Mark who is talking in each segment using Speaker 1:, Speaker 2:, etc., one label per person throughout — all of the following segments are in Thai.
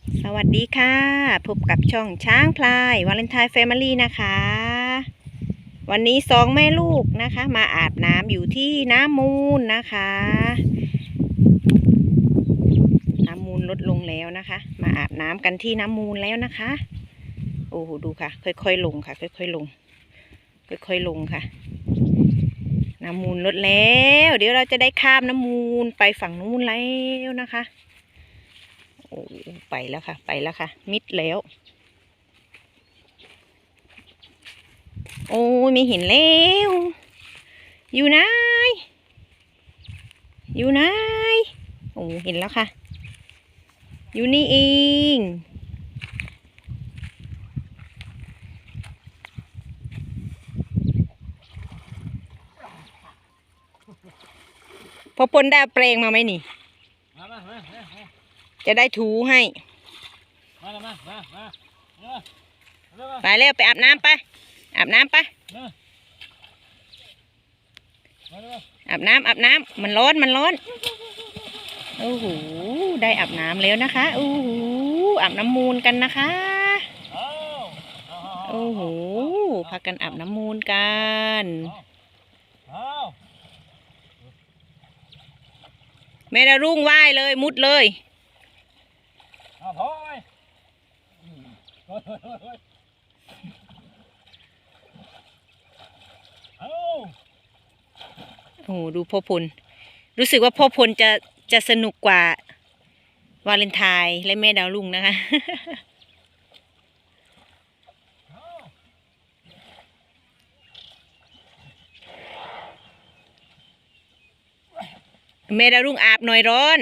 Speaker 1: สวัสดีค่ะ พบกับช่องช้างพลายวาเลนไทน์แฟมิลี่นะคะ วันนี้สองแม่ลูกนะคะ มาอาบน้ำอยู่ที่น้ำมูลนะคะ น้ำมูลลดลงแล้วนะคะ มาอาบน้ำกันที่น้ำมูลแล้วนะคะ โอ้โหดูค่ะ ค่อยๆลงค่ะ ค่อยๆลง ค่อยๆลงค่ะ น้ำมูลลดแล้ว เดี๋ยวเราจะได้ข้ามน้ำมูลไปฝั่งนู้นแล้วนะคะ โอ้ไปแล้วค่ะ ไปแล้วค่ะ มิดแล้ว โอ้ยไม่เห็นแล้ว อยู่ไหนอยู่ไหนโอ้เห็นแล้วค่ะ อยู่นี่เองพอพลได้เปลงมาไหมนี่
Speaker 2: มามามามามา
Speaker 1: จะได้ถูให้
Speaker 2: มามา มา มามาเร็วเร็ว
Speaker 1: ไปเร็วไปอาบน้ำไป อาบน้ำไป
Speaker 2: มาเร็ว
Speaker 1: อาบน้ำอาบน้ำมันร้อนมันร้อน โอ้โห ได้อาบน้ำแล้วนะคะ โอ้โห อาบน้ำมูลกันนะคะ
Speaker 2: เอาเอา
Speaker 1: โอ้โห พากันอาบน้ำมูลกัน
Speaker 2: เอา
Speaker 1: แม่ดารุ่งไหว้เลยมุดเลย
Speaker 2: เอาพอไหมเฮ้ยเฮ้ยเฮ้ยเฮ้ยเอา
Speaker 1: โอ้โหดูพ่อพล รู้สึกว่าพ่อพลจะจะสนุกกว่าวาเลนไทน์และแม่ดาวรุ่งนะคะ
Speaker 2: เอา
Speaker 1: แม่ดาวรุ่งอาบหน่อยร้อน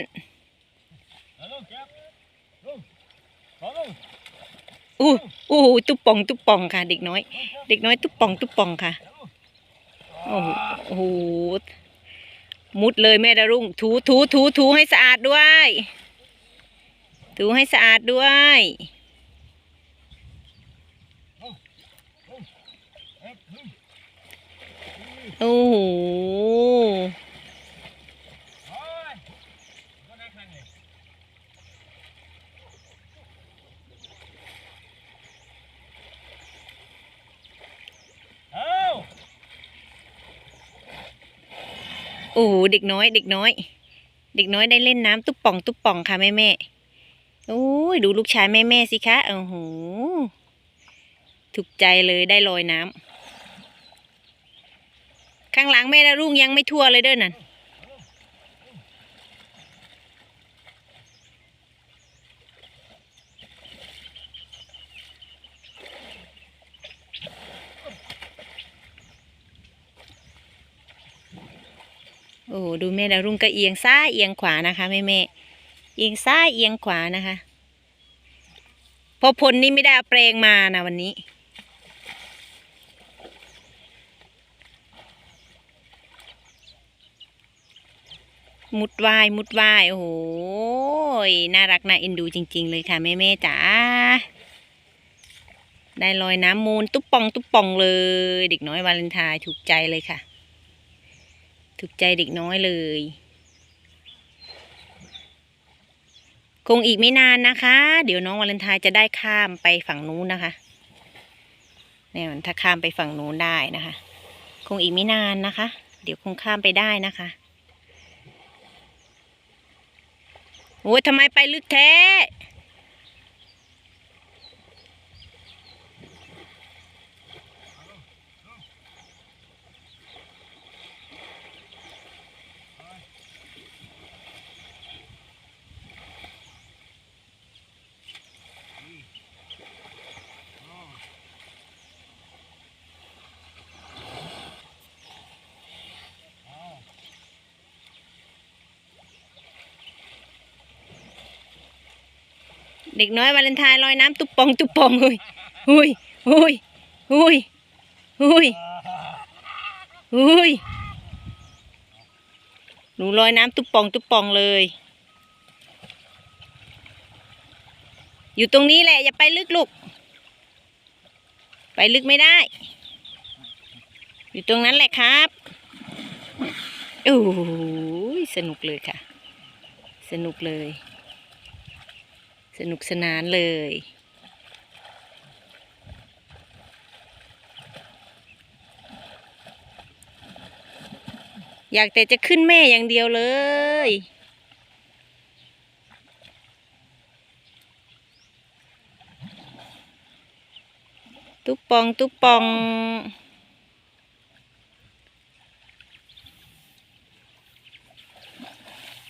Speaker 2: เอู้อู้
Speaker 1: ตุ๊บป่องตุ๊บป่องค่ะ เด็กน้อย เด็กน้อยตุ๊บป่องตุ๊บป่องค่ะโอ้โห้มุดเลยแม่ดารุ่ง ถูถูถูถูให้สะอาดด้วย ถูให้สะอาดด้วยโอ้โห
Speaker 2: โอ้ยก็ได้แค่นี้เอา
Speaker 1: โอ้โหเด็กน้อย เด็กน้อย เด็กน้อยได้เล่นน้ำตุ๊บป่องตุ๊บป่องค่ะแม่แม่โอ้ยดูลูกชายแม่แม่สิคะโอ้โหถูกใจเลยได้ลอยน้ำข้างหลังแม่ดารุ่งยังไม่ทั่วเลยเด้อนั่น โอ้โหดูแม่ดาวรุ่งก็เอียงซ้ายเอียงขวานะคะแม่แม่เอียงซ้ายเอียงขวานะคะ พอพลนี่ไม่ได้อาแปลงมานะวันนี้ มุดวายมุดวายโอ้โหน่ารักน่าเอ็นดูจริง ๆ เลยค่ะแม่แม่จ๋าได้ลอยน้ำมูลตุ๊บป่องตุ๊บป่องเลย เด็กน้อยวาเลนไทน์ถูกใจเลยค่ะ ถูกใจเด็กน้อยเลย คงอีกไม่นานนะคะ เดี๋ยวน้องวาเลนไทน์จะได้ข้ามไปฝั่งนู้นนะคะเนี่ยมันถ้าข้ามไปฝั่งนู้นได้นะคะ คงอีกไม่นานนะคะ เดี๋ยวคงข้ามไปได้นะคะโอ้ยทำไมไปลึกแท้ เด็กน้อยวาเลนไทน์ลอยน้ำตุ๊บปองตุ๊บปองเฮ้ยเฮ้ยเฮ้ยเฮ้ยเฮ้ยเฮ้ยหนูลอยน้ำตุ๊บปองตุ๊บปองเลย อยู่ตรงนี้แหละอย่าไปลึกลูกไปลึกไม่ได้ อยู่ตรงนั้นแหละครับโอ้ยสนุกเลยค่ะ สนุกเลย สนุกสนานเลย อยากแต่จะขึ้นแม่อย่างเดียวเลย ตุ๊ปอง ตุ๊ปอง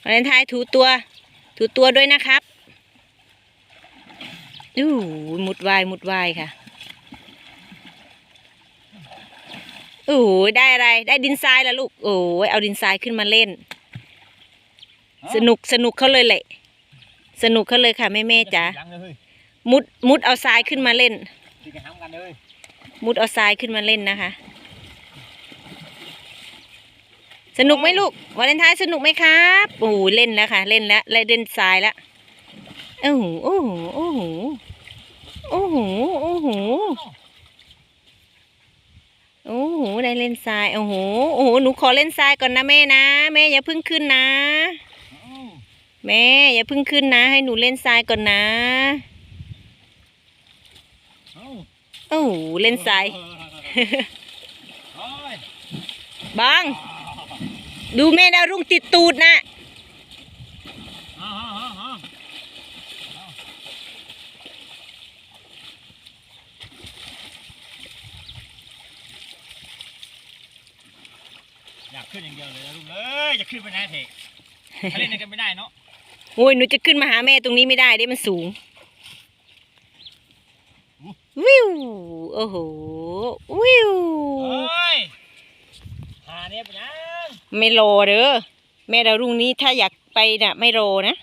Speaker 1: วาเลนไทน์ถูตัว ถูตัวด้วยนะครับ อู้หูมุดวายมุดวายค่ะโอ้โหได้อะไร ได้ดินทรายแล้วลูก โอ้ยเอาดินทรายขึ้นมาเล่น สนุกสนุกเขาเลยแหละสนุกเขาเลยค่ะแม่แม่ๆจ๋า
Speaker 2: หลังเลยเฮ้ย
Speaker 1: มุดมุดเอาทรายขึ้นมาเล่น
Speaker 2: ตีกันห้ำกันเลย
Speaker 1: มุดเอาทรายขึ้นมาเล่นนะคะ สนุกไหมลูกวาเลนไทน์สนุกไหมครับโอ้โหเล่นแล้วค่ะ เล่นแล้วเล่นทรายแล้วโอ้โหโอ้โหโอ้โห โอ้โห โอ้โห โอ้โห ได้เล่นทราย โอ้โห โอ้โห หนูขอเล่นทรายก่อนนะแม่นะ แม่อย่าเพิ่งขึ้นนะ แม่อย่าเพิ่งขึ้นนะ ให้หนูเล่นทรายก่อนนะ
Speaker 2: เอ้า
Speaker 1: โอ้โห เล่นทราย
Speaker 2: โอ้ย
Speaker 1: บัง ดูแม่ดาวรุ่งติดตูดนะ
Speaker 2: เอาเอาเอาเอาอยาก ขึ้นอย่างเดียวเลยนะลุงเอ้ยจะขึ้นไปไหนเถอะถ้าเล่นกันไม่ได้เนาะ
Speaker 1: โอ้ยหนูจะขึ้นมาหาแม่ตรงนี้ไม่ได้เด้มันสูง วิวโอ้โหวิว
Speaker 2: โอ้ยหาเนี่ยไปยัง
Speaker 1: ไม่รอเด้อแม่ดาวรุ่งนี้ถ้าอยากไปน่ะ ไม่รอนะ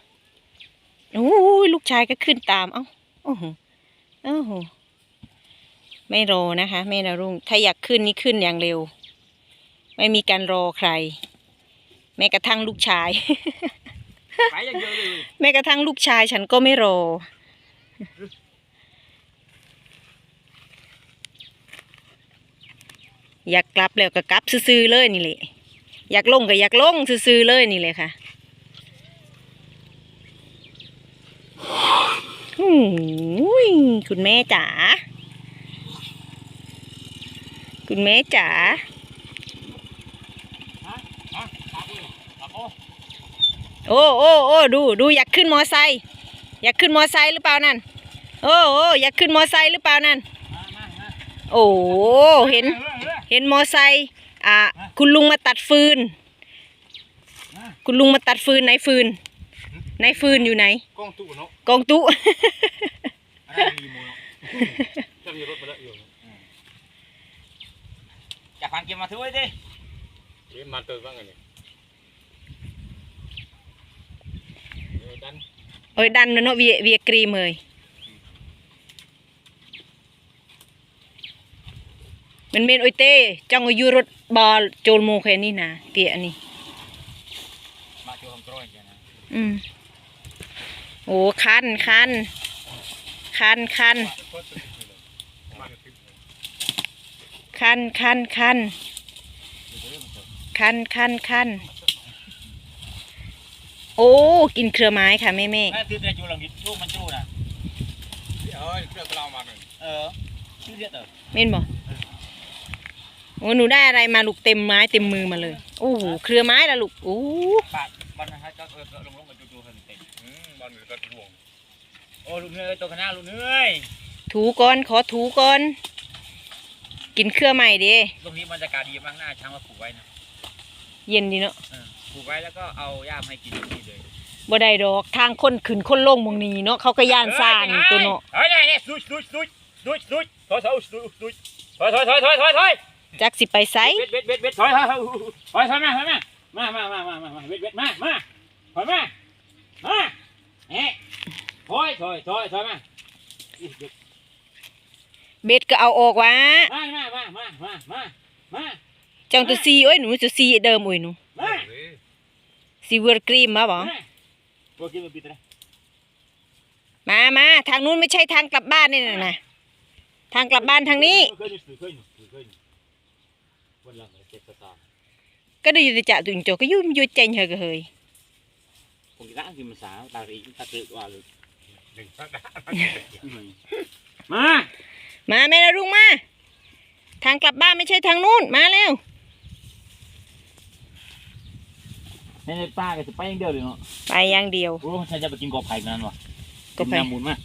Speaker 1: โอ้ยลูกชายก็ขึ้นตามเอ้าโอ้โหโอ้โหไม่รอนะคะ แม่ดาวรุ่งถ้าอยากขึ้นนี่ขึ้นอย่างเร็ว ไม่มีการรอใคร แม้กระทั่งลูกชาย
Speaker 2: ไปอย่างเดียวเลย
Speaker 1: แม้กระทั่งลูกชายฉันก็ไม่รอ อยากกลับแล้วก็กลับซื่อๆเลยนี่แหละอยากลงก็อยากลงซื่อๆเลยนี่เลยค่ะหูยคุณแม่จ๋า คุณแม่จ๋า
Speaker 2: ฮะฮะตาดิตาโอ้
Speaker 1: โอ้โอ้โอ้ดูดูอยากขึ้นมอไซค์อยากขึ้นมอไซค์หรือเปล่านั่นโอ้โอ้อยากขึ้นมอไซค์หรือเปล่านั่น
Speaker 2: มามามา
Speaker 1: โอ้เห็น
Speaker 2: เออเออ
Speaker 1: เห็นมอไซค์อ่าคุณลุงมาตัดฟืน
Speaker 2: มา
Speaker 1: คุณลุงมาตัดฟืนไหนฟืนไหนฟืนอยู่ไหน
Speaker 2: กล้องตู้เนาะ
Speaker 1: กองตุ
Speaker 2: อันนั้นมีโมเนาะจะมีรถไปแล้วอยู่จากพันเกมมาถือไว้ดิเกมมาเติมบ้างไง เนี่ยเออดัน
Speaker 1: เอ้ยดันเนาะเวียเวียกรีมเลยมันเมนโอยเต้จังอายุรถบอลโจลโมแค่นี้นะเตียอันนี้
Speaker 2: มาโจมโตรยกันนะ
Speaker 1: อืมโอ้คันคันคันคันคันคันคันคันคันคัน โอ้ กินเครือไม้ค่ะแม่แม่
Speaker 2: แม่ตื้อแต่จูหลังดิจูมันจูน่ะเอ้ยเครื่องเรามาหนึ่งเออชื่อเรียกเออ
Speaker 1: เม่นบอกโอ้หนูได้อะไรมาลูกเต็มไม้เต็มมือมาเลยโอ้โหเครือไม้ละลูกโอ้
Speaker 2: ปากบอลนะฮะก็เออลงลงมาจูจูเห็นเต็มอืมบอลมันก็รวงโอ้ลูกเนยตัวข้างหน้าลูกเนย
Speaker 1: ถูก่อนขอถูก่อนกินเครือใหม่ดิ
Speaker 2: ตรงนี้บรรยากาศดีมากหน้าช้างมาปลูกไว้นะ
Speaker 1: เย็นดีเนาะ
Speaker 2: เออปลูกไว้แล้วก็เอาหญ้ามาให้กินที่เลย
Speaker 1: บ่ได้ดอกทางคนขึ้นคนลงหมองนี้เนาะเขาก็ย่านซ่านตัวเนาะ
Speaker 2: เฮ้ยเนี่ยสุดสุดสุดสุดสุดถอยถอยสุดสุดถอยถอยถอยถอยถอยถอย
Speaker 1: จักสิไปไส
Speaker 2: เบ็ดเบ็ดเบ็ดเบ็ดถอยถอยถอยถอยถอยมาถอยมามามามามามาเบ็ดเบ็ดมามาถอยมามาเอ๊ะถอยถอยถอยถอยมา
Speaker 1: เบ็ดก็เอาออกวะ
Speaker 2: มามามามามามามา
Speaker 1: จังตัวซีโอ้ยหนูจะซีเดิมโอ้ยหนู
Speaker 2: มา
Speaker 1: ซีเวอร์กรีมมาบ่
Speaker 2: โอเคมาปิดเลย
Speaker 1: มามาทางนู้นไม่ใช่ทางกลับบ้านนี่น่ะนะทางกลับบ้านทางนี้
Speaker 2: เคยเคยเคยวันหลังเจ็ดตา
Speaker 1: ก็ได้อยู่แต่จะตุงโจก็ยุ่มอยู่เจงเหอะก็เฮย
Speaker 2: ผมกินร้านกินภาษาตารีตาตือว่าเลยหนึ่งสักดามา
Speaker 1: มาแม่ละลุงมา ทางกลับบ้านไม่ใช่ทางนู้นมาเร็ว
Speaker 2: ในป้าก็จะไปอย่างเดียวเลยเนาะ
Speaker 1: ไปอย่างเดียว
Speaker 2: โอ้ฉันจะไปกินกบไผ่กันนั่นวะ
Speaker 1: กบไผ่
Speaker 2: น้ำมูลมา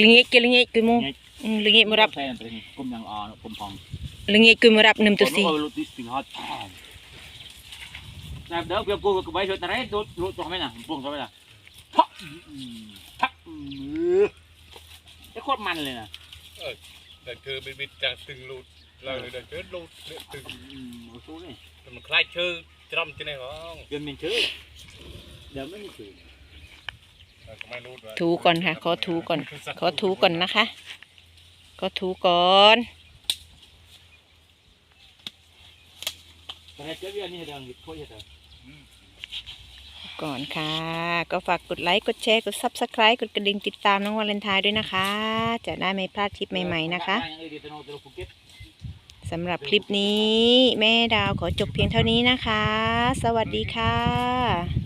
Speaker 1: ลิงเงกลิงเงกกุยมูอืมลิงเงกมารับ
Speaker 2: ใช่อันนี้กลมยังอ่อนกลมพอง
Speaker 1: ลิงเงกกุยมารับหนึ่งตัวสี่
Speaker 2: โอ้ยรถติดสิงฮอตแต่เดี๋ยวเพื่อนกูก็ไปชดอะไรรถรถตรงไหมน่ะปรุงตรงไหมน่ะพะพะมือไอ้โคตรมันเลยนะ
Speaker 3: แต่เธอเป็นมิตรจากตึงลูดเราเลยเดิ นเชิดลูดเดือดตึง
Speaker 2: อืมเอาสู้เลย
Speaker 3: มันคล้ายเชื่อจำที่ไหนของ
Speaker 2: เปลี่ยนเป็นชื่อเดี๋ยวไม่มีชื่อ
Speaker 3: ก็ไม่รู้ว่า
Speaker 1: ถูก่อนค่ะ ขอถูก่อน ขอถูก่อนนะคะ ขอถูก่อน
Speaker 2: แต่ในเจ้าเวียนี่เดี๋ยวโคตรเยอะ
Speaker 1: ก่อนค่ะ ก็ฝากกดไลค์กดแชร์กด subscribe กดกระดิ่งติดตามน้องวาเลนไทน์ด้วยนะคะ จะได้ไม่พลาดคลิปใหม่ๆนะคะ สำหรับคลิปนี้ แม่ดาวขอจบเพียงเท่านี้นะคะ สวัสดีค่ะ